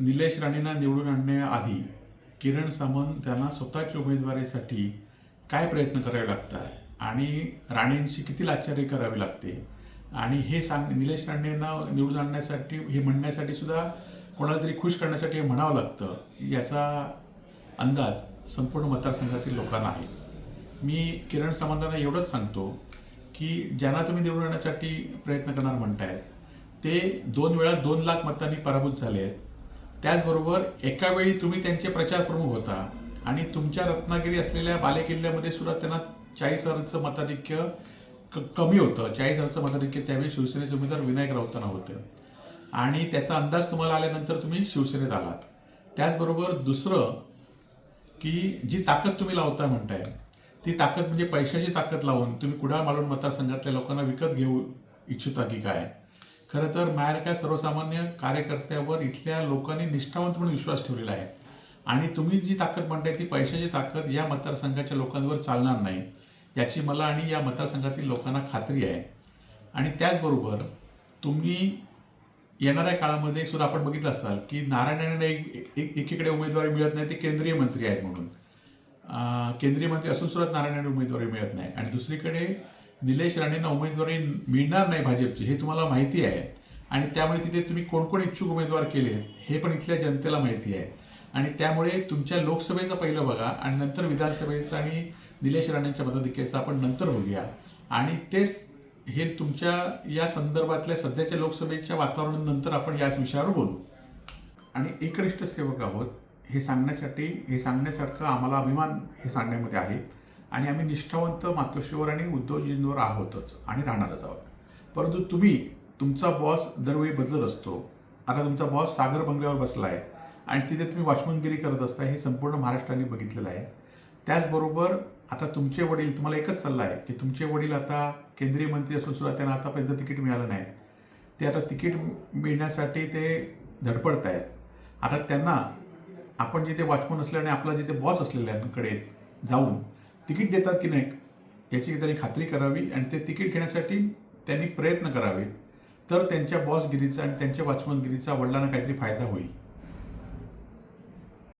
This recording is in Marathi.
निलेश राणेंना निवडून आणण्याआधी किरण सामंत त्यांना स्वतःच्या उमेदवारीसाठी काय प्रयत्न करावे लागतात? आणि राणेंची किती लाचारी करावी लागते? आणि हे सांग निलेश राणेंना निवडून आणण्यासाठी हे म्हणण्यासाठी सुद्धा कोणाला तरी खुश करण्यासाठी हे म्हणावं लागतं याचा अंदाज संपूर्ण मतदारसंघातील लोकांना आहे. मी किरण सामंतांना एवढंच सांगतो की ज्यांना तुम्ही निवडून आणण्यासाठी प्रयत्न करणार म्हणतायत ते दोन वेळा दोन लाख मतांनी पराभूत झाले आहेत त्याचबरोबर एका वेळी तुम्ही त्यांचे प्रचार प्रमुख होता आणि तुमच्या रत्नागिरी असलेल्या बालेकिल्ल्यामध्ये सुद्धा त्यांना चाळीस हजारांचं मताधिक्य क कमी होतं. चाळीस हजारचं मताधिक्य त्यावेळी शिवसेनेचे उमेदवार विनायक राऊतांना होतं. आणि त्याचा अंदाज तुम्हाला आल्यानंतर तुम्ही शिवसेनेत आलात. त्याचबरोबर दुसरं की जी ताकद तुम्ही लावता म्हणताय ती ताकद म्हणजे पैशाची ताकद लावून तुम्ही कुडाळ मालवण मतदारसंघातल्या लोकांना विकत घेऊ इच्छिता की काय? खरं तर माझ्यासारख्या सर्वसामान्य कार्यकर्त्यावर इथल्या लोकांनी निष्ठावंत म्हणून विश्वास ठेवलेला आहे. आणि तुम्ही जी ताकद म्हणताय ती पैशाची ताकद या मतदारसंघाच्या लोकांवर चालणार नाही याची मला आणि या मतदारसंघातील लोकांना खात्री आहे. आणि त्याचबरोबर तुम्ही येणाऱ्या काळामध्ये सुद्धा आपण बघितलं असाल की नारायण एक एक- एकीकडे उमेदवारी मिळत नाही ते केंद्रीय मंत्री आहेत म्हणून. केंद्रीय मंत्री असून सुद्धा नारायण उमेदवारी मिळत नाही. आणि दुसरीकडे निलेश राणेंना उमेदवारी मिळणार नाही भाजपची हे तुम्हाला माहिती आहे. आणि त्यामुळे तिथे तुम्ही कोण कोण इच्छुक उमेदवार केले हे पण इथल्या जनतेला माहिती आहे. आणि त्यामुळे तुमच्या लोकसभेचा पहिलं बघा आणि नंतर विधानसभेचं आणि निलेश राणेंच्या मताधिक्याचं आपण नंतर बघूया. आणि तेच हे तुमच्या या संदर्भातल्या सध्याच्या लोकसभेच्या वातावरणानंतर आपण याच विषयावर बोलू. आणि एकनिष्ठ सेवक आहोत हे सांगण्यासाठी हे सांगण्यासारखं आम्हाला अभिमान हे सांगण्यामध्ये आहे. आणि आम्ही निष्ठावंत मातोश्रीवर आणि उद्धवजींवर आहोतच आणि राहणारच आहोत. परंतु तुम्ही तुमचा बॉस दरवेळी बदलत असतो. आता तुमचा बॉस सागर बंगल्यावर बसला आहे आणि तिथे तुम्ही वॉचमनगिरी करत असता हे संपूर्ण महाराष्ट्राने बघितलेलं आहे. त्याचबरोबर आता तुमचे वडील तुम्हाला एकच सल्ला आहे की तुमचे वडील आता केंद्रीय मंत्री असून सुद्धा त्यांना आतापर्यंत तिकीट मिळालं नाही. ते आता तिकीट मिळण्यासाठी ते धडपडत आहेत आता त्यांना आपण जिथे वॉचमन असल्याने आपला जिथे बॉस असलेल्यांकडे जाऊन तिकीट देतात की नाही याची त्यांनी खात्री करावी आणि ते तिकीट घेण्यासाठी त्यांनी प्रयत्न करावे तर त्यांच्या बॉसगिरीचा आणि त्यांच्या वॉचमनगिरीचा वडिलांना काहीतरी फायदा होईल.